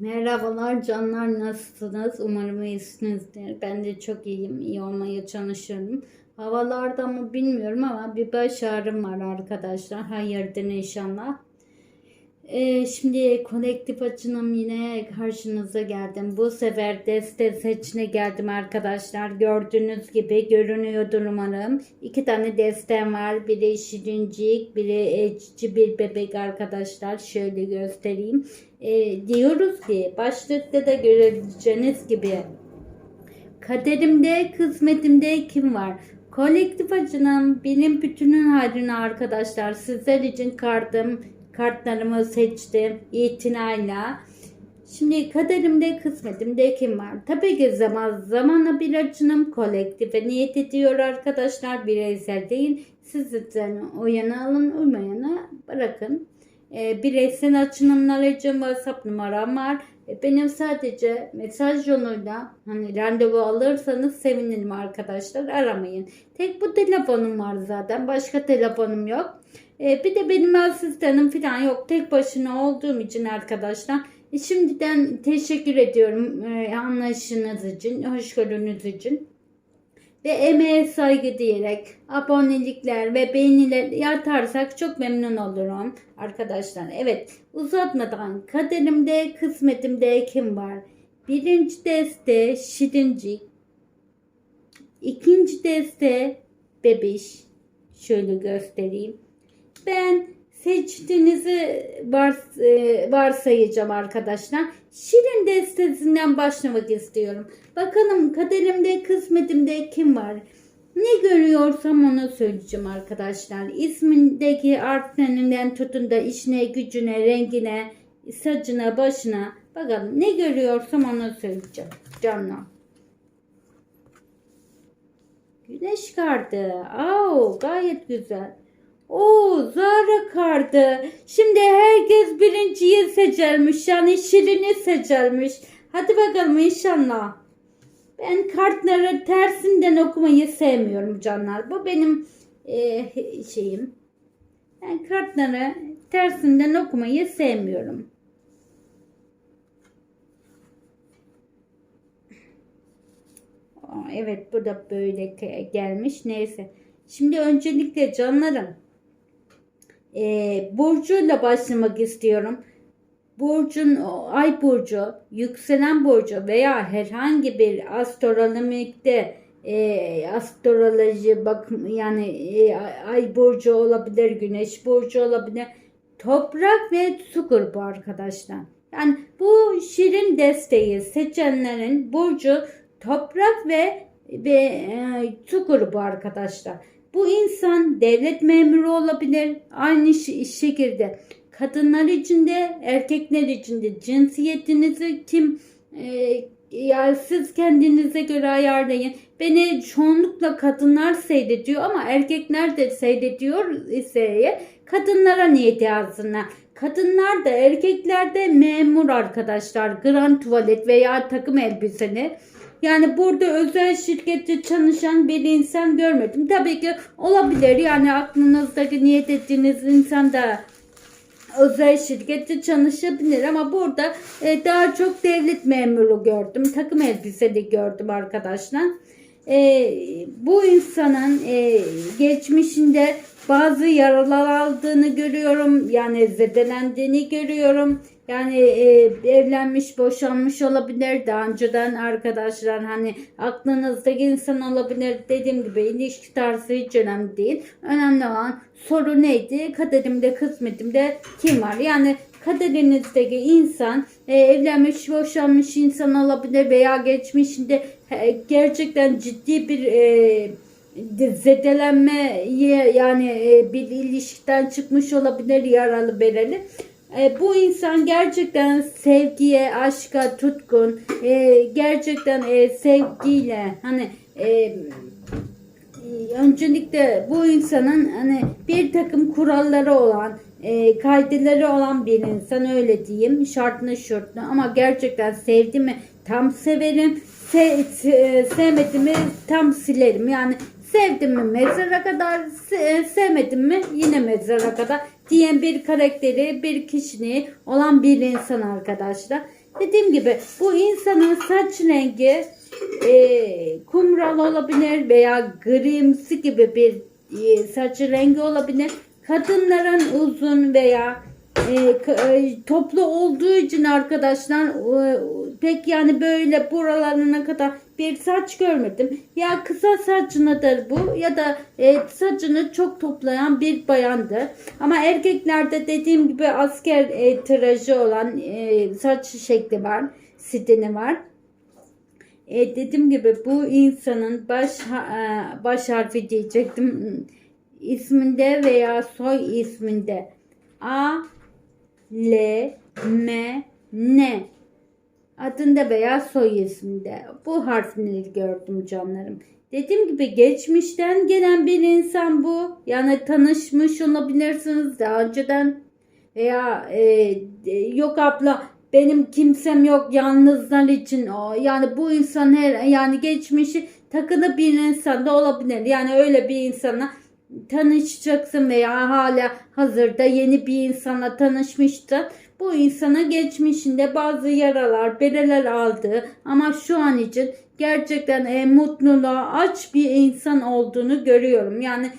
Merhabalar canlar nasılsınız? Umarım iyisinizdir. Ben de çok iyiyim. İyi olmaya çalışıyorum. Havalarda mı bilmiyorum ama bir baş ağrım var arkadaşlar. Hayırdır inşallah. Ee, şimdi kolektif açınım yine karşınıza geldim. Bu sefer deste seçine geldim arkadaşlar. Gördüğünüz gibi görünüyordur umarım. İki tane destem var. Biri şirincik, biri ecici bir bebek arkadaşlar. Şöyle göstereyim. Ee, diyoruz ki başlıkta da görebileceğiniz gibi Kaderimde, kısmetimde kim var? Kolektif açının benim bütünün hayrına arkadaşlar. Sizler için kartım, kartlarımı seçtim itinayla. Şimdi kaderimde, kısmetimde kim var? Tabii ki zaman zamanla bir açınım kolektife niyet ediyor arkadaşlar. Bireysel değil. Sizden uyanı alın, uymayanı bırakın. E, bireysel açınımlar için WhatsApp numaram var. E, benim sadece mesaj yoluyla hani randevu alırsanız sevinirim arkadaşlar. Aramayın. Tek bu telefonum var zaten. Başka telefonum yok. E, bir de benim asistanım falan yok. Tek başına olduğum için arkadaşlar. E, şimdiden teşekkür ediyorum e, anlayışınız için, hoşgörünüz için ve emeğe saygı diyerek abonelikler ve beğeniler yatarsak çok memnun olurum arkadaşlar. Evet uzatmadan kaderimde kısmetimde kim var? Birinci deste şirincik. ikinci deste bebiş. Şöyle göstereyim. Ben seçtiğinizi vars, e, varsayacağım arkadaşlar. Şirin destesinden başlamak istiyorum. Bakalım kaderimde, kısmetimde kim var? Ne görüyorsam onu söyleyeceğim arkadaşlar. İsmindeki harflerinden tutun da işine, gücüne, rengine, saçına, başına. Bakalım ne görüyorsam onu söyleyeceğim. Canlı. Güneş kartı. Aa, gayet güzel. Oo Zara kartı. Şimdi herkes birinciyi seçermiş. Yani Şirin'i seçermiş. Hadi bakalım inşallah. Ben kartları tersinden okumayı sevmiyorum canlar. Bu benim e, şeyim. Ben kartları tersinden okumayı sevmiyorum. Evet bu da böyle ge- gelmiş. Neyse. Şimdi öncelikle canlarım e, burcuyla başlamak istiyorum. Burcun ay burcu, yükselen burcu veya herhangi bir astrolojide e, astroloji bakım yani e, ay burcu olabilir, güneş burcu olabilir. Toprak ve su grubu arkadaşlar. Yani bu şirin desteği seçenlerin burcu toprak ve ve e, su grubu arkadaşlar. Bu insan devlet memuru olabilir. Aynı şekilde kadınlar için de erkekler için de cinsiyetinizi kim e, ya siz kendinize göre ayarlayın. Beni çoğunlukla kadınlar seyrediyor ama erkekler de seyrediyor ise kadınlara niyet yazsınlar. Kadınlar da erkekler de memur arkadaşlar. Grand tuvalet veya takım elbiseni. Yani burada özel şirkette çalışan bir insan görmedim. Tabii ki olabilir. Yani aklınızdaki niyet ettiğiniz insan da özel şirkette çalışabilir ama burada e, daha çok devlet memuru gördüm. Takım elbiseli gördüm arkadaşlar. E, bu insanın e, geçmişinde bazı yaralar aldığını görüyorum. Yani zedelendiğini görüyorum. Yani e, evlenmiş, boşanmış olabilir. Daha önceden arkadaşlar hani aklınızdaki insan olabilir. Dediğim gibi ilişki tarzı hiç önemli değil. Önemli olan soru neydi? Kaderimde, kısmetimde kim var? Yani kaderinizdeki insan e, evlenmiş, boşanmış insan olabilir veya geçmişinde e, gerçekten ciddi bir e, zedelenme yani e, bir ilişkiden çıkmış olabilir yaralı bereli. E, bu insan gerçekten sevgiye, aşka tutkun, e, gerçekten e, sevgiyle hani e, öncelikle bu insanın hani bir takım kuralları olan, e, kaydeleri olan bir insan öyle diyeyim. Şartlı şurtlu ama gerçekten sevdi mi tam severim. Se, se, sevmedi mi tam silerim. Yani sevdim mi mezara kadar, se, sevmedim mi yine mezara kadar diyen bir karakteri, bir kişiliği olan bir insan arkadaşlar. Dediğim gibi bu insanın saç rengi e, kumral olabilir veya grimsi gibi bir e, saç rengi olabilir. Kadınların uzun veya e, e, toplu olduğu için arkadaşlar e, pek yani böyle buralarına kadar bir saç görmedim. Ya kısa saçlıdır bu ya da e, saçını çok toplayan bir bayandır. Ama erkeklerde dediğim gibi asker e, tıraşı olan e, saç şekli var, stili var. E, dediğim gibi bu insanın baş e, baş harfi diyecektim isminde veya soy isminde A L M N adında veya soy isminde bu harfleri gördüm canlarım. Dediğim gibi geçmişten gelen bir insan bu. Yani tanışmış olabilirsiniz daha önceden. Veya e, e, yok abla benim kimsem yok yalnızlar için. O yani bu insan her yani geçmişi takılı bir insan da olabilir. Yani öyle bir insana tanışacaksın veya hala hazırda yeni bir insana tanışmıştın bu insana geçmişinde bazı yaralar bereler aldı ama şu an için gerçekten e, mutluluğa aç bir insan olduğunu görüyorum yani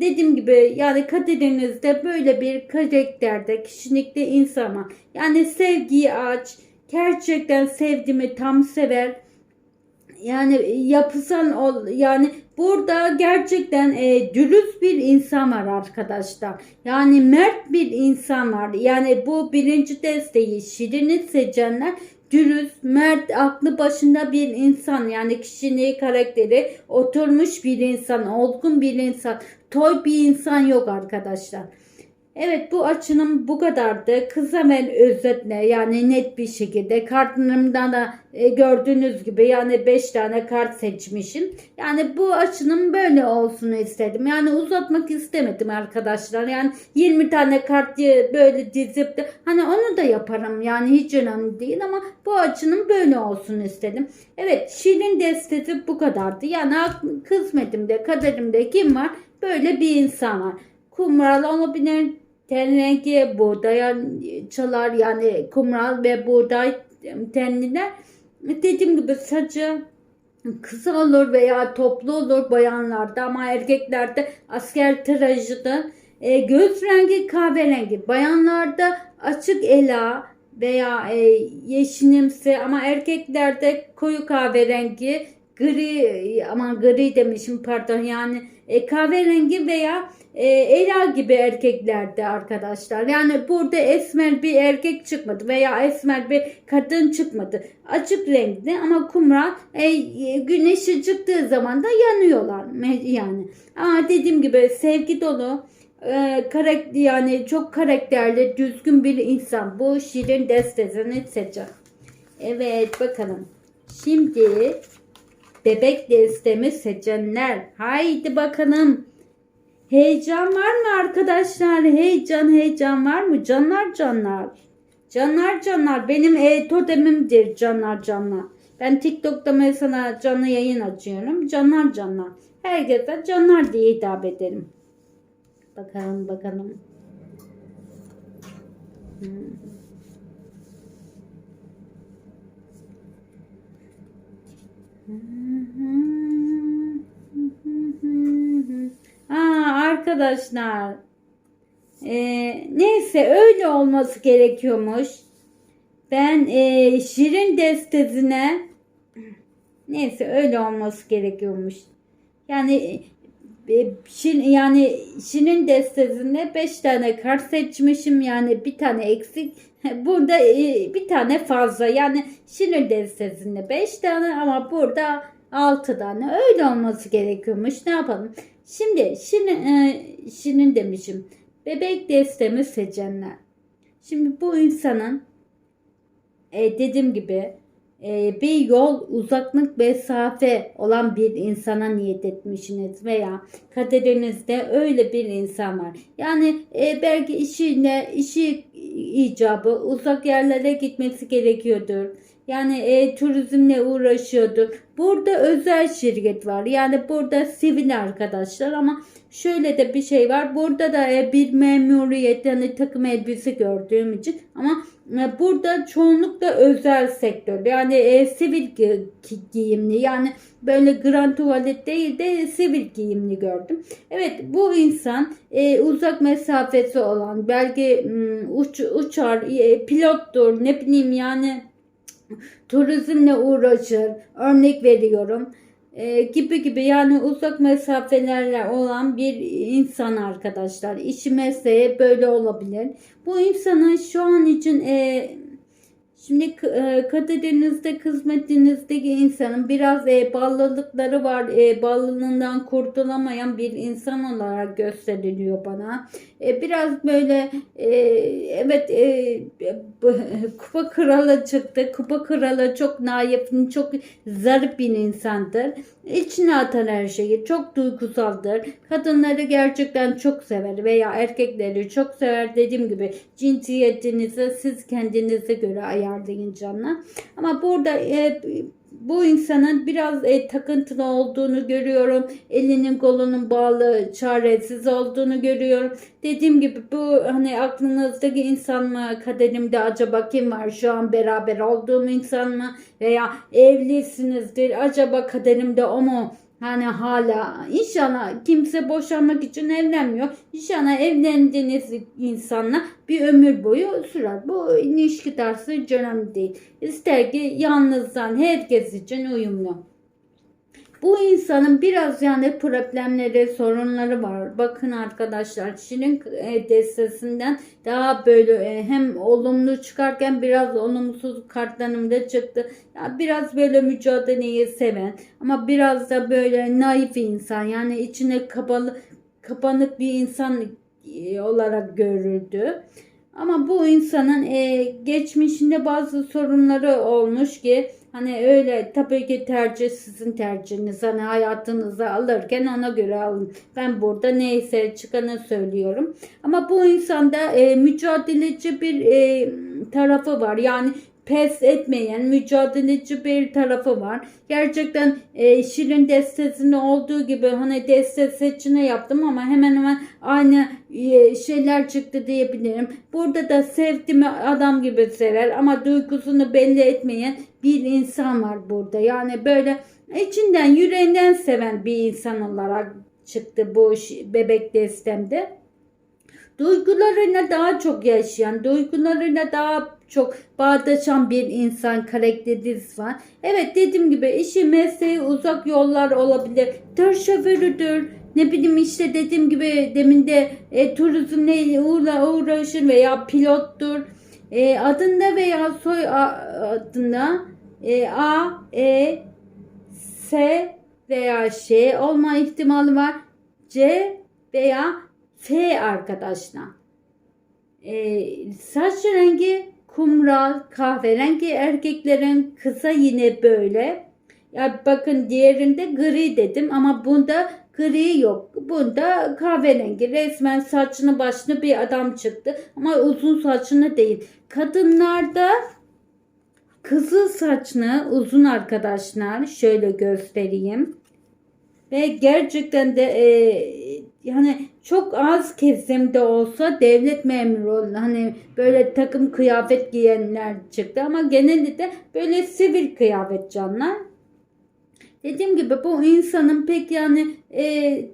dediğim gibi yani kaderinizde böyle bir karakterde kişilikte insan var. Yani sevgiyi aç. Gerçekten sevdiğimi tam sever. Yani yapısal ol yani burada gerçekten e, dürüst bir insan var arkadaşlar. Yani mert bir insan var. Yani bu birinci desteği şirini seçenler dürüst, mert, aklı başında bir insan. Yani kişiliği, karakteri oturmuş bir insan, olgun bir insan. Toy bir insan yok arkadaşlar. Evet bu açının bu kadardı. Kısa ve özetle yani net bir şekilde kartlarımdan da e, gördüğünüz gibi yani 5 tane kart seçmişim. Yani bu açının böyle olsun istedim. Yani uzatmak istemedim arkadaşlar. Yani 20 tane kart diye böyle dizip de hani onu da yaparım. Yani hiç önemli değil ama bu açının böyle olsun istedim. Evet Şirin destesi bu kadardı. Yani kısmetimde kaderimde kim var? Böyle bir insan var. Kumral olabilir, ten rengi buğday çalar yani kumral ve buğday tenliler. Dediğim gibi saçı kısa olur veya toplu olur bayanlarda ama erkeklerde asker tıraşıdır. E, göz rengi kahverengi. Bayanlarda açık ela veya e, yeşilimsi ama erkeklerde koyu kahverengi gri aman gri demişim pardon yani e, kahverengi veya e, ela gibi erkeklerde arkadaşlar. Yani burada esmer bir erkek çıkmadı veya esmer bir kadın çıkmadı. Açık renkli ama kumral e, e, güneşi çıktığı zaman da yanıyorlar yani. Ama dediğim gibi sevgi dolu e, karakter yani çok karakterli düzgün bir insan. Bu şirin destesini seçer. Evet bakalım. Şimdi bebek destemi seçenler. Haydi bakalım. Heyecan var mı arkadaşlar? Heyecan heyecan var mı? Canlar canlar. Canlar canlar. Benim e, totemimdir canlar canlar. Ben TikTok'ta mesela canlı yayın açıyorum. Canlar canlar. Herkese canlar diye hitap ederim. Bakalım bakalım. Hmm. Aa, arkadaşlar. Ee, neyse öyle olması gerekiyormuş. Ben e, Şirin destesine neyse öyle olması gerekiyormuş. Yani şin, yani Şirin destesinde 5 tane kart seçmişim. Yani bir tane eksik. Burada e, bir tane fazla. Yani Şirin destesinde 5 tane ama burada 6 tane. Öyle olması gerekiyormuş. Ne yapalım? Şimdi Şirin, e, Şirin demişim. Bebek destemi seçenler. Şimdi bu insanın e, dediğim gibi e, bir yol uzaklık mesafe olan bir insana niyet etmişsiniz veya kaderinizde öyle bir insan var. Yani e, belki işine işi icabı uzak yerlere gitmesi gerekiyordur. Yani e, turizmle uğraşıyordur. Burada özel şirket var. Yani burada sivil arkadaşlar ama şöyle de bir şey var. Burada da e, bir memuriyet yani takım elbise gördüğüm için ama e, burada çoğunlukla özel sektör. Yani e, sivil gi- gi- giyimli yani böyle grand tuvalet değil de sivil giyimli gördüm. Evet bu insan e, uzak mesafesi olan belki uç, uçar e, pilottur ne bileyim yani turizmle uğraşır. Örnek veriyorum. E, gibi gibi yani uzak mesafelerle olan bir insan arkadaşlar. İşi mesleği böyle olabilir. Bu insanın şu an için e, Şimdi e, kaderinizde, kısmetinizdeki insanın biraz e, bağlılıkları var. E, bağlılığından kurtulamayan bir insan olarak gösteriliyor bana. E, biraz böyle e, evet e, kupa kralı çıktı. Kupa kralı çok naif, çok zarif bir insandır. İçine atar her şeyi. Çok duygusaldır. Kadınları gerçekten çok sever veya erkekleri çok sever. Dediğim gibi cinsiyetinizi siz kendinize göre ayarlayın canlar. Ama burada e, bu insanın biraz e, takıntılı olduğunu görüyorum. Elinin kolunun bağlı, çaresiz olduğunu görüyorum. Dediğim gibi bu hani aklınızdaki insan mı? Kaderimde acaba kim var? Şu an beraber olduğum insan mı? Veya evlisinizdir. Acaba kaderimde o mu? Hani hala inşallah kimse boşanmak için evlenmiyor. İnşallah evlendiğiniz insanla bir ömür boyu sürer. Bu ilişki tarzı hiç önemli değil. İster ki yalnızdan herkes için uyumlu. Bu insanın biraz yani problemleri, sorunları var. Bakın arkadaşlar kişinin e, destesinden daha böyle e, hem olumlu çıkarken biraz olumsuz kartlarımda çıktı. Ya biraz böyle mücadeleyi seven ama biraz da böyle naif insan yani içine kapalı kapanık bir insan e, olarak görüldü. Ama bu insanın e, geçmişinde bazı sorunları olmuş ki hani öyle tabii ki tercih sizin tercihiniz. Hani hayatınıza alırken ona göre alın. Ben burada neyse çıkanı söylüyorum. Ama bu insanda e, mücadeleci bir e, tarafı var. Yani pes etmeyen mücadeleci bir tarafı var. Gerçekten e, Şirin destesinde olduğu gibi hani deste seçini yaptım ama hemen hemen aynı e, şeyler çıktı diyebilirim. Burada da sevdiğimi adam gibi sever ama duygusunu belli etmeyen bir insan var burada. Yani böyle içinden yüreğinden seven bir insan olarak çıktı bu bebek destemde duygularına daha çok yaşayan, duygularına daha çok bağdaşan bir insan karakteriniz var. Evet dediğim gibi işi mesleği uzak yollar olabilir. Tır şoförüdür. Ne bileyim işte dediğim gibi demin de e, turizmle uğra uğraşır veya pilottur. E, adında veya soy adında e, A, E, S veya Ş olma ihtimali var. C veya F arkadaşlar. Ee, saç rengi kumral, kahverengi erkeklerin kısa yine böyle. Ya bakın diğerinde gri dedim ama bunda gri yok. Bunda kahverengi. Resmen saçını başını bir adam çıktı ama uzun saçını değil. Kadınlarda kızıl saçlı uzun arkadaşlar şöyle göstereyim. Ve gerçekten de e, yani çok az kesimde olsa devlet memuru hani böyle takım kıyafet giyenler çıktı ama genelde de böyle sivil kıyafet canlar. Dediğim gibi bu insanın pek yani e, e,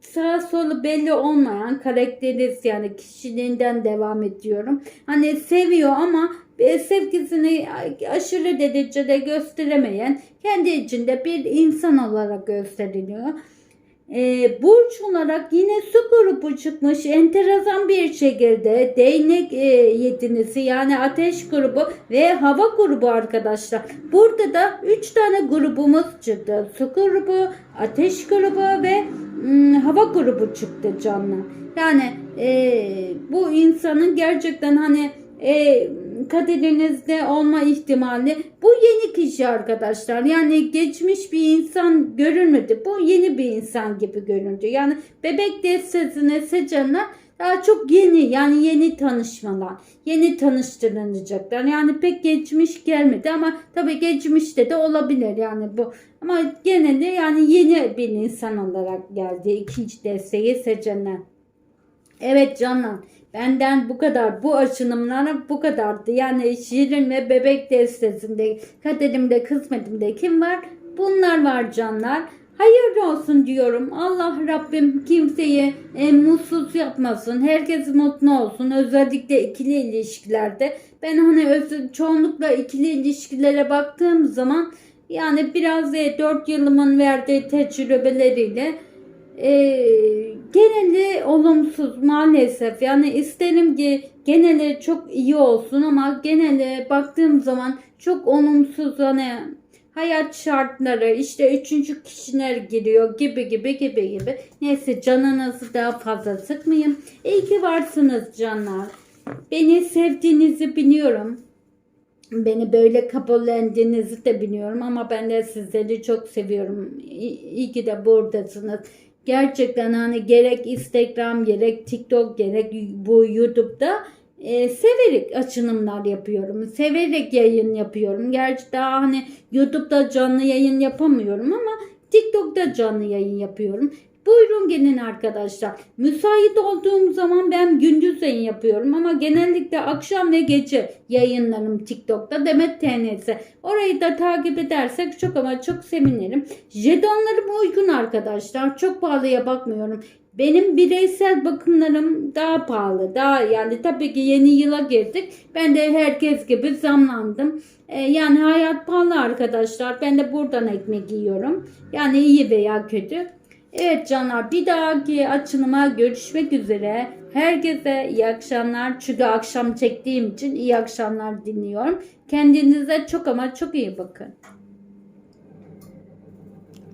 sağ solu belli olmayan karakteriz yani kişiliğinden devam ediyorum. Hani seviyor ama e, sevgisini aşırı derecede gösteremeyen kendi içinde bir insan olarak gösteriliyor. E, burç olarak yine su grubu çıkmış enteresan bir şekilde değnek e, yedinisi yani ateş grubu ve hava grubu arkadaşlar. Burada da 3 tane grubumuz çıktı. Su grubu, ateş grubu ve mm, hava grubu çıktı canlar. Yani e, bu insanın gerçekten hani e, kaderinizde olma ihtimali bu yeni kişi arkadaşlar. Yani geçmiş bir insan görünmedi. Bu yeni bir insan gibi göründü. Yani bebek destesini seçenler Daha çok yeni yani yeni tanışmalar, yeni tanıştırılacaklar. Yani pek geçmiş gelmedi ama tabii geçmişte de olabilir yani bu. Ama genelde yani yeni bir insan olarak geldi ikinci desteği seçenler. Evet canlar benden bu kadar bu açılımlara bu kadardı. Yani Şirin ve Bebek destesinde kaderimde kısmetimde kim var? Bunlar var canlar. Hayırlı olsun diyorum. Allah Rabbim kimseyi e, mutsuz yapmasın. Herkes mutlu olsun. Özellikle ikili ilişkilerde. Ben hani öz- çoğunlukla ikili ilişkilere baktığım zaman yani biraz e, 4 yılımın verdiği tecrübeleriyle e, geneli olumsuz maalesef. Yani isterim ki geneli çok iyi olsun ama genele baktığım zaman çok olumsuz hani hayat şartları işte üçüncü kişiler giriyor gibi gibi gibi gibi. Neyse canınızı daha fazla sıkmayayım. İyi ki varsınız canlar. Beni sevdiğinizi biliyorum. Beni böyle kabullendiğinizi de biliyorum ama ben de sizleri çok seviyorum. İyi ki de buradasınız. Gerçekten hani gerek Instagram gerek TikTok gerek bu YouTube'da e, severek açılımlar yapıyorum. Severek yayın yapıyorum. Gerçi daha hani YouTube'da canlı yayın yapamıyorum ama TikTok'ta canlı yayın yapıyorum. Buyurun gelin arkadaşlar. Müsait olduğum zaman ben gündüz yayın yapıyorum ama genellikle akşam ve gece yayınlarım TikTok'ta Demet TNS. Orayı da takip edersek çok ama çok sevinirim. Jetonlarım uygun arkadaşlar. Çok pahalıya bakmıyorum. Benim bireysel bakımlarım daha pahalı. Daha yani tabii ki yeni yıla girdik. Ben de herkes gibi zamlandım. Ee, yani hayat pahalı arkadaşlar. Ben de buradan ekmek yiyorum. Yani iyi veya kötü. Evet canlar bir dahaki açılıma görüşmek üzere. Herkese iyi akşamlar. Çünkü akşam çektiğim için iyi akşamlar dinliyorum. Kendinize çok ama çok iyi bakın.